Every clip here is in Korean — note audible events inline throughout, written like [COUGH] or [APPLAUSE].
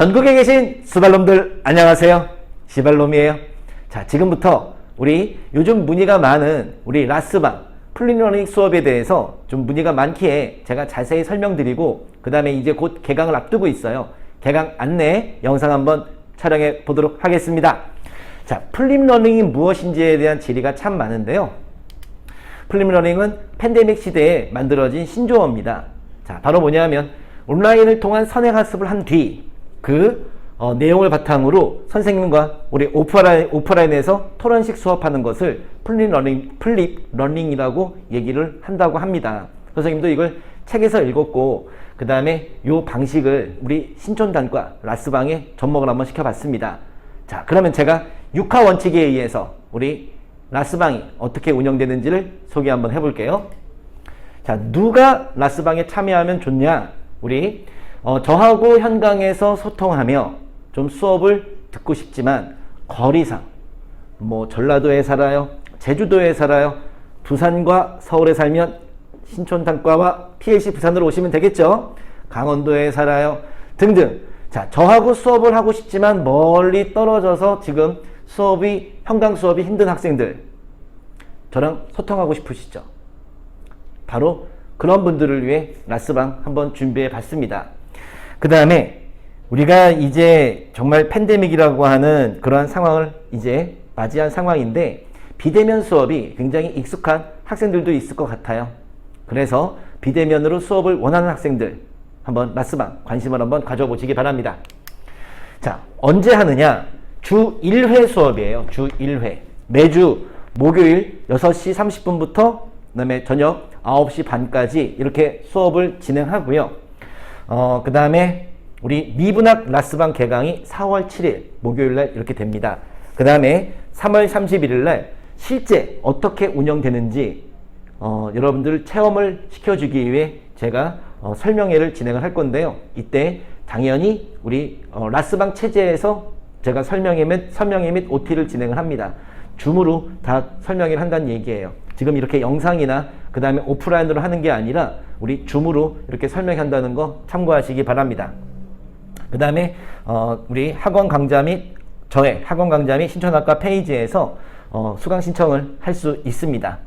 전국에 계신 수발놈들 안녕하세요. 시발놈이에요. 자, 지금부터 우리 요즘 문의가 많은 우리 라스방 플리러닝 수업에 대해서 좀 문의가 많기에 제가 자세히 설명드리고 그 다음에 이제 곧 개강을 앞두고 있어요. 개강 안내 영상 한번 촬영해 보도록 하겠습니다. 자, 플립러닝이 무엇인지에 대한 질의가 참 많은데요. 플립러닝은 팬데믹 시대에 만들어진 신조어입니다. 자, 바로 뭐냐면 온라인을 통한 선행학습을 한 뒤 그 내용을 바탕으로 선생님과 우리 오프라인, 오프라인에서 토론식 수업하는 것을 플립 러닝, 플립 러닝이라고 얘기를 한다고 합니다. 선생님도 이걸 책에서 읽었고 그 다음에 이 방식을 우리 신촌단과 라스방에 접목을 한번 시켜봤습니다. 자, 그러면 제가 6화 원칙에 의해서 우리 라스방이 어떻게 운영되는지를 소개 한번 해볼게요. 자, 누가 라스방에 참여하면 좋냐? 우리 어, 저하고 현강에서 소통하며 좀 수업을 듣고 싶지만 거리상 뭐 전라도에 살아요, 제주도에 살아요, 부산과 서울에 살면 신촌 단과와 PLC 부산으로 오시면 되겠죠. 강원도에 살아요 등등. 자, 저하고 수업을 하고 싶지만 멀리 떨어져서 지금 수업이 현강 수업이 힘든 학생들 저랑 소통하고 싶으시죠? 바로 그런 분들을 위해 라스방 한번 준비해 봤습니다. 그 다음에 우리가 이제 정말 팬데믹이라고 하는 그러한 상황을 이제 맞이한 상황인데 비대면 수업이 굉장히 익숙한 학생들도 있을 것 같아요. 그래서 비대면으로 수업을 원하는 학생들 한번 라스방 관심을 한번 가져보시기 바랍니다. 자, 언제 하느냐? 주 1회 수업이에요. 주 1회. 매주 목요일 6시 30분부터 그다음에 저녁 9시 반까지 이렇게 수업을 진행하고요. 어, 그 다음에 우리 미분학 라스방 개강이 4월 7일 목요일 날 이렇게 됩니다. 그 다음에 3월 31일 날 실제 어떻게 운영되는지 어, 여러분들 체험을 시켜주기 위해 제가 어, 설명회를 진행을 할 건데요. 이때 당연히 우리 어, 라스방 체제에서 제가 설명회 및, 설명회 및 OT를 진행을 합니다. 줌으로 다 설명을 한다는 얘기예요. 지금 이렇게 영상이나 그 다음에 오프라인으로 하는 게 아니라 우리 줌으로 이렇게 설명한다는 거 참고하시기 바랍니다. 그 다음에 어, 우리 학원 강좌 및 저의 학원 강좌 및 신촌학과 페이지에서 어, 수강 신청을 할 수 있습니다.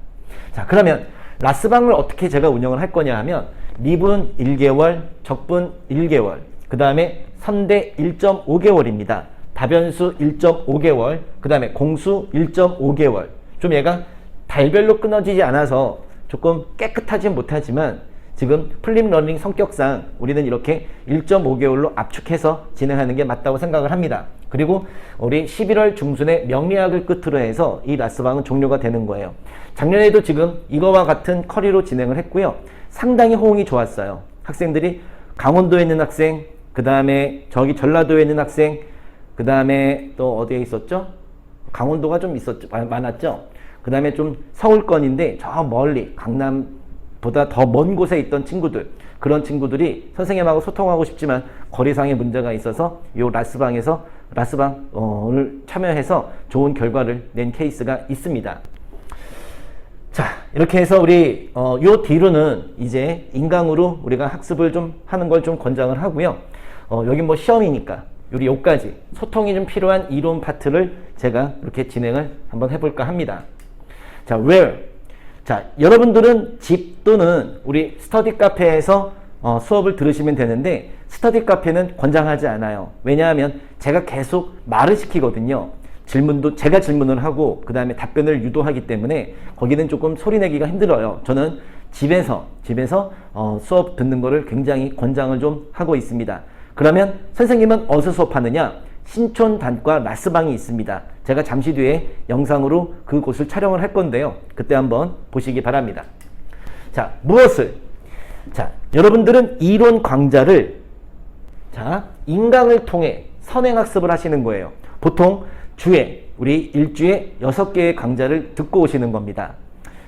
자 그러면 라스방을 어떻게 제가 운영을 할 거냐 하면 미분 1개월, 적분 1개월, 그 다음에 선대 1.5개월입니다. 다변수 1.5개월, 그 다음에 공수 1.5개월. 좀 얘가 달별로 끊어지지 않아서 조금 깨끗하지 못하지만 지금 플립 러닝 성격상 우리는 이렇게 1.5개월로 압축해서 진행하는 게 맞다고 생각을 합니다. 그리고 우리 11월 중순에 명리학을 끝으로 해서 이 라스방은 종료가 되는 거예요. 작년에도 지금 이거와 같은 커리로 진행을 했고요. 상당히 호응이 좋았어요. 학생들이 강원도에 있는 학생, 그 다음에 저기 전라도에 있는 학생, 그 다음에 또 어디에 있었죠? 강원도가 좀 있었죠. 많았죠. 그 다음에 좀 서울권인데 저 멀리 강남보다 더 먼 곳에 있던 친구들 그런 친구들이 선생님하고 소통하고 싶지만 거리상의 문제가 있어서 요 라스방에서 라스방을 참여해서 좋은 결과를 낸 케이스가 있습니다. 자 이렇게 해서 우리 어, 요 뒤로는 이제 인강으로 우리가 학습을 좀 하는 걸 좀 권장을 하고요. 어, 여기 뭐 시험이니까 우리 요까지 소통이 좀 필요한 이론 파트를 제가 이렇게 진행을 한번 해볼까 합니다. 자, where? 자, 여러분들은 집 또는 우리 스터디 카페에서 어, 수업을 들으시면 되는데 스터디 카페는 권장하지 않아요. 왜냐하면 제가 계속 말을 시키거든요. 질문도 제가 질문을 하고 그 다음에 답변을 유도하기 때문에 거기는 조금 소리 내기가 힘들어요. 저는 집에서 집에서 어, 수업 듣는 거를 굉장히 권장을 좀 하고 있습니다. 그러면 선생님은 어디서 수업하느냐? 신촌 단과 라스방이 있습니다. 제가 잠시 뒤에 영상으로 그곳을 촬영을 할 건데요. 그때 한번 보시기 바랍니다. 자, 무엇을? 자, 여러분들은 이론 강좌를 자, 인강을 통해 선행학습을 하시는 거예요. 보통 주에 우리 일주에 6개의 강좌를 듣고 오시는 겁니다.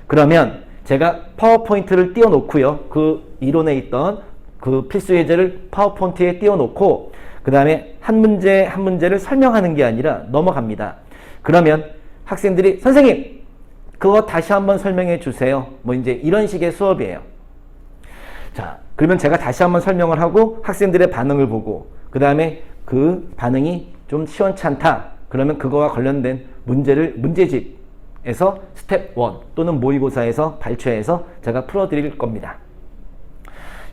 그러면 제가 파워포인트를 띄워놓고요. 그 이론에 있던 그 필수 예제를 파워포인트에 띄워놓고 그 다음에 한 문제 한 문제를 설명하는 게 아니라 넘어갑니다. 그러면 학생들이 선생님 그거 다시 한번 설명해 주세요. 뭐 이제 이런 식의 수업이에요. 자, 그러면 제가 다시 한번 설명을 하고 학생들의 반응을 보고 그 다음에 그 반응이 좀 시원찮다. 그러면 그거와 관련된 문제를 문제집에서 스텝 1 또는 모의고사에서 발췌해서 제가 풀어 드릴 겁니다.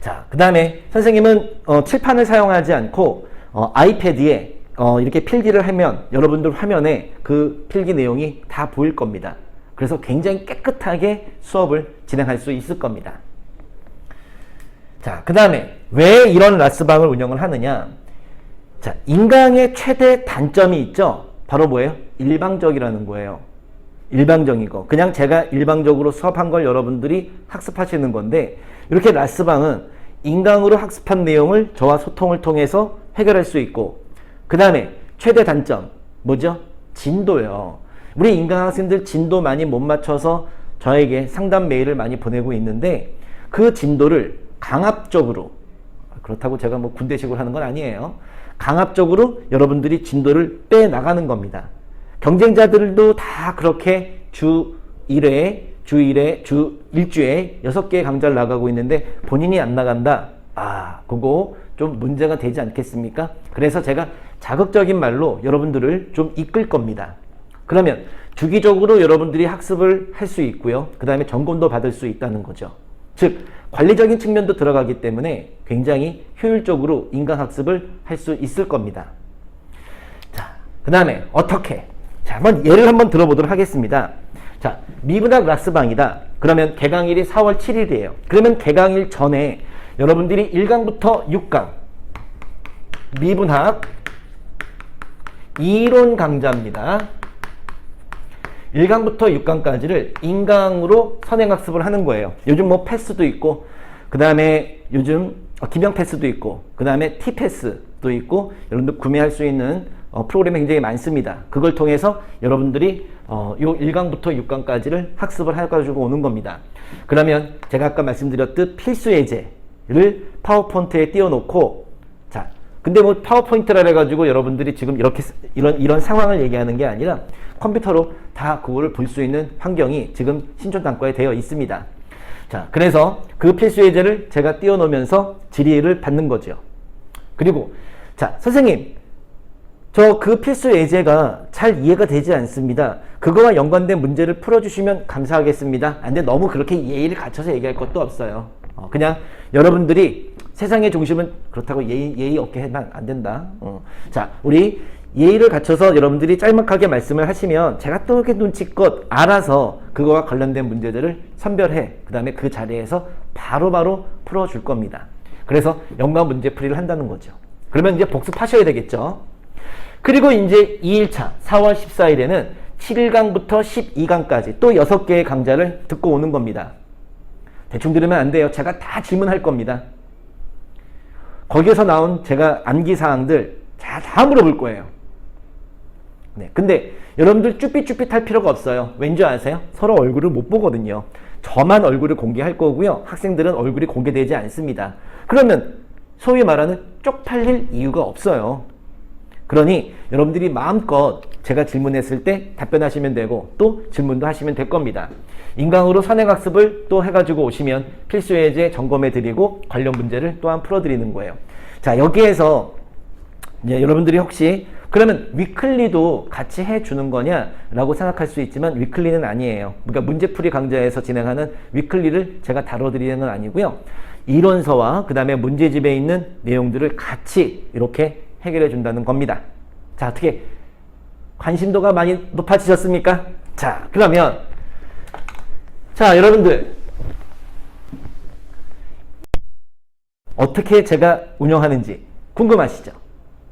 자, 그 다음에 선생님은 어, 칠판을 사용하지 않고 어, 아이패드에 어, 이렇게 필기를 하면 여러분들 화면에 그 필기 내용이 다 보일 겁니다. 그래서 굉장히 깨끗하게 수업을 진행할 수 있을 겁니다. 자, 그 다음에 왜 이런 라스방을 운영을 하느냐? 자, 인강의 최대 단점이 있죠? 바로 뭐예요? 일방적이라는 거예요. 일방적인 거. 그냥 제가 일방적으로 수업한 걸 여러분들이 학습하시는 건데, 이렇게 라스방은 인강으로 학습한 내용을 저와 소통을 통해서 해결할 수 있고, 그 다음에 최대 단점, 뭐죠? 진도요. 우리 인강 학생들 진도 많이 못 맞춰서 저에게 상담 메일을 많이 보내고 있는데, 그 진도를 강압적으로, 그렇다고 제가 뭐 군대식으로 하는 건 아니에요. 강압적으로 여러분들이 진도를 빼 나가는 겁니다. 경쟁자들도 다 그렇게 주 1회, 주 1회, 주 1주에 6개의 강좌를 나가고 있는데 본인이 안 나간다? 아, 그거 좀 문제가 되지 않겠습니까? 그래서 제가 자극적인 말로 여러분들을 좀 이끌 겁니다. 그러면 주기적으로 여러분들이 학습을 할 수 있고요. 그 다음에 점검도 받을 수 있다는 거죠. 즉, 관리적인 측면도 들어가기 때문에 굉장히 효율적으로 인간학습을 할 수 있을 겁니다. 자, 그 다음에 어떻게? 자, 한번 예를 한번 들어보도록 하겠습니다. 자, 미분학 라스방이다. 그러면 개강일이 4월 7일이에요. 그러면 개강일 전에 여러분들이 1강부터 6강 미분학 이론 강좌입니다. 1강부터 6강까지를 인강으로 선행학습을 하는 거예요. 요즘 뭐 패스도 있고, 그 다음에 요즘 어, 기명 패스도 있고, 그 다음에 T 패스도 있고, 여러분들 구매할 수 있는 어, 프로그램이 굉장히 많습니다. 그걸 통해서 여러분들이 어, 요 1강부터 6강까지를 학습을 해가지고 오는 겁니다. 그러면 제가 아까 말씀드렸듯 필수 예제 를 파워포인트에 띄워놓고, 자, 근데 뭐 파워포인트라 해가지고 여러분들이 지금 이렇게 쓰- 이런 이런 상황을 얘기하는 게 아니라 컴퓨터로 다 그거를 볼 수 있는 환경이 지금 신촌 단과에 되어 있습니다. 자, 그래서 그 필수 예제를 제가 띄워놓으면서 질의를 받는 거죠. 그리고 자, 선생님, 저 그 필수 예제가 잘 이해가 되지 않습니다. 그거와 연관된 문제를 풀어주시면 감사하겠습니다. 아, 근데 너무 그렇게 예의를 갖춰서 얘기할 것도 없어요. 어, 그냥 여러분들이 세상의 중심은 그렇다고 예의, 예의 없게 하면 안 된다. 어. 자, 우리 예의를 갖춰서 여러분들이 짤막하게 말씀을 하시면 제가 또 이렇게 눈치껏 알아서 그거와 관련된 문제들을 선별해. 그 다음에 그 자리에서 바로 바로 풀어줄 겁니다. 그래서 연관 문제풀이를 한다는 거죠. 그러면 이제 복습하셔야 되겠죠. 그리고 이제 2일차 4월 14일에는 7강부터 12강까지 또 6개의 강좌를 듣고 오는 겁니다. 대충 들으면 안 돼요. 제가 다 질문할 겁니다. 거기에서 나온 제가 암기 사항들 다, 다 물어볼 거예요. 네. 근데 여러분들 쭈삣쭈삣 할 필요가 없어요. 왠지 아세요? 서로 얼굴을 못 보거든요. 저만 얼굴을 공개할 거고요. 학생들은 얼굴이 공개되지 않습니다. 그러면 소위 말하는 쪽팔릴 이유가 없어요. 그러니 여러분들이 마음껏 제가 질문했을 때 답변하시면 되고 또 질문도 하시면 될 겁니다. 인강으로 선행학습을 또 해가지고 오시면 필수 예제 점검해 드리고 관련 문제를 또한 풀어 드리는 거예요. 자, 여기에서 이제 여러분들이 혹시 그러면 위클리도 같이 해주는 거냐라고 생각할 수 있지만 위클리는 아니에요. 그러니까 문제풀이 강좌에서 진행하는 위클리를 제가 다뤄드리는 건 아니고요. 이론서와 그 다음에 문제집에 있는 내용들을 같이 이렇게 해결해 준다는 겁니다. 자, 어떻게 관심도가 많이 높아지셨습니까? 자, 그러면 자, 여러분들 어떻게 제가 운영하는지 궁금하시죠?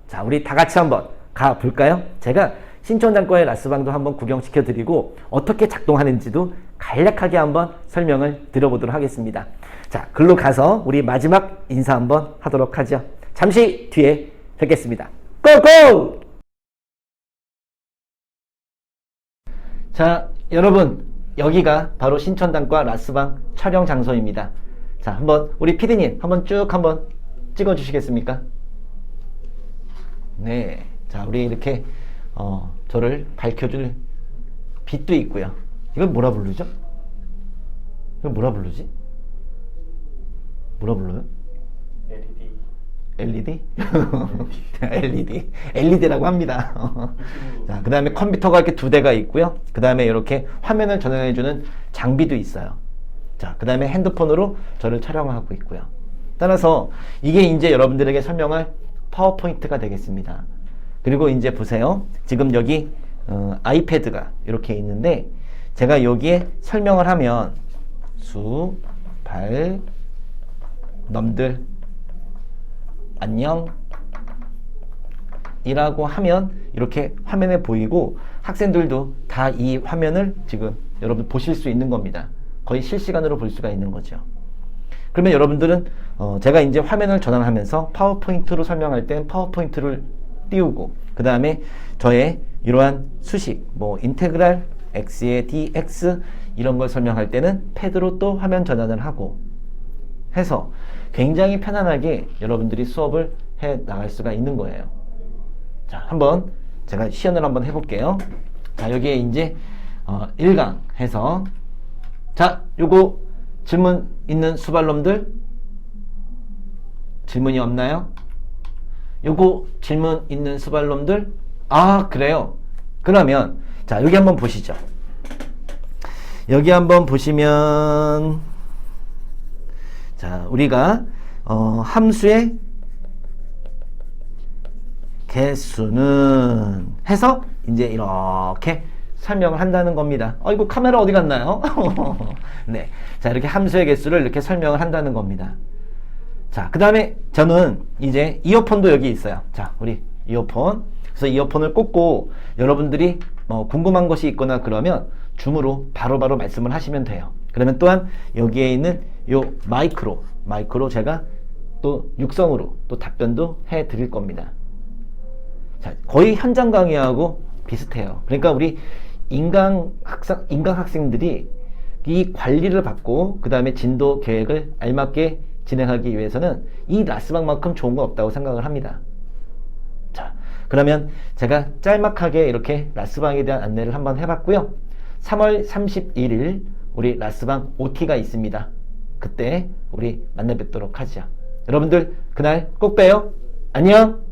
자, 우리 다 같이 한번 가 볼까요? 제가 신촌장과의 라스방도 한번 구경시켜 드리고 어떻게 작동하는지도 간략하게 한번 설명을 드려보도록 하겠습니다. 자, 글로 가서 우리 마지막 인사 한번 하도록 하죠. 잠시 뒤에 뵙겠습니다. 고고! 자, 여러분, 여기가 바로 신촌단과 라스방 촬영 장소입니다. 자, 한번 우리 피디님 한번 쭉 한번 찍어 주시겠습니까? 네. 자, 우리 이렇게 어, 저를 밝혀줄 빛도 있고요. 이건 뭐라 부르죠? 이건 뭐라 부르지? 뭐라 불러요? LED LED? [LAUGHS] LED. LED라고 합니다. 자, 그 다음에 컴퓨터가 이렇게 두 대가 있고요. 그 다음에 이렇게 화면을 전환해주는 장비도 있어요. 자, 그 다음에 핸드폰으로 저를 촬영하고 있고요. 따라서 이게 이제 여러분들에게 설명할 파워포인트가 되겠습니다. 그리고 이제 보세요. 지금 여기 어, 아이패드가 이렇게 있는데 제가 여기에 설명을 하면 수, 발, 넘들, 안녕 이라고 하면 이렇게 화면에 보이고 학생들도 다 이 화면을 지금 여러분 보실 수 있는 겁니다. 거의 실시간으로 볼 수가 있는 거죠. 그러면 여러분들은 어 제가 이제 화면을 전환하면서 파워포인트로 설명할 땐 파워포인트를 띄우고 그 다음에 저의 이러한 수식 뭐 인테그랄 x의 dx 이런 걸 설명할 때는 패드로 또 화면 전환을 하고 해서 굉장히 편안하게 여러분들이 수업을 해 나갈 수가 있는 거예요. 자, 한번 제가 시연을 한번 해볼게요. 자, 여기에 이제 어, 1강 해서 자, 요거 질문 있는 수발놈들 질문이 없나요? 요거 질문 있는 수발놈들 아, 그래요. 그러면 자, 여기 한번 보시죠. 여기 한번 보시면 자, 우리가 어, 함수의 개수는 해서 이제 이렇게 설명을 한다는 겁니다. 어, 이거 카메라 어디 갔나요? [LAUGHS] 네. 자, 이렇게 함수의 개수를 이렇게 설명을 한다는 겁니다. 자, 그 다음에 저는 이제 이어폰도 여기 있어요. 자, 우리 이어폰. 그래서 이어폰을 꽂고 여러분들이 뭐 궁금한 것이 있거나 그러면 줌으로 바로바로 말씀을 하시면 돼요. 그러면 또한 여기에 있는 요 마이크로, 마이크로 제가 또 육성으로 또 답변도 해 드릴 겁니다. 자, 거의 현장 강의하고 비슷해요. 그러니까 우리 인강 학생, 인강 학생들이 이 관리를 받고 그 다음에 진도 계획을 알맞게 진행하기 위해서는 이 라스방만큼 좋은 건 없다고 생각을 합니다. 자, 그러면 제가 짤막하게 이렇게 라스방에 대한 안내를 한번 해봤고요. 3월 31일 우리 라스방 OT가 있습니다. 그때 우리 만나 뵙도록 하죠. 여러분들 그날 꼭 봬요. 안녕!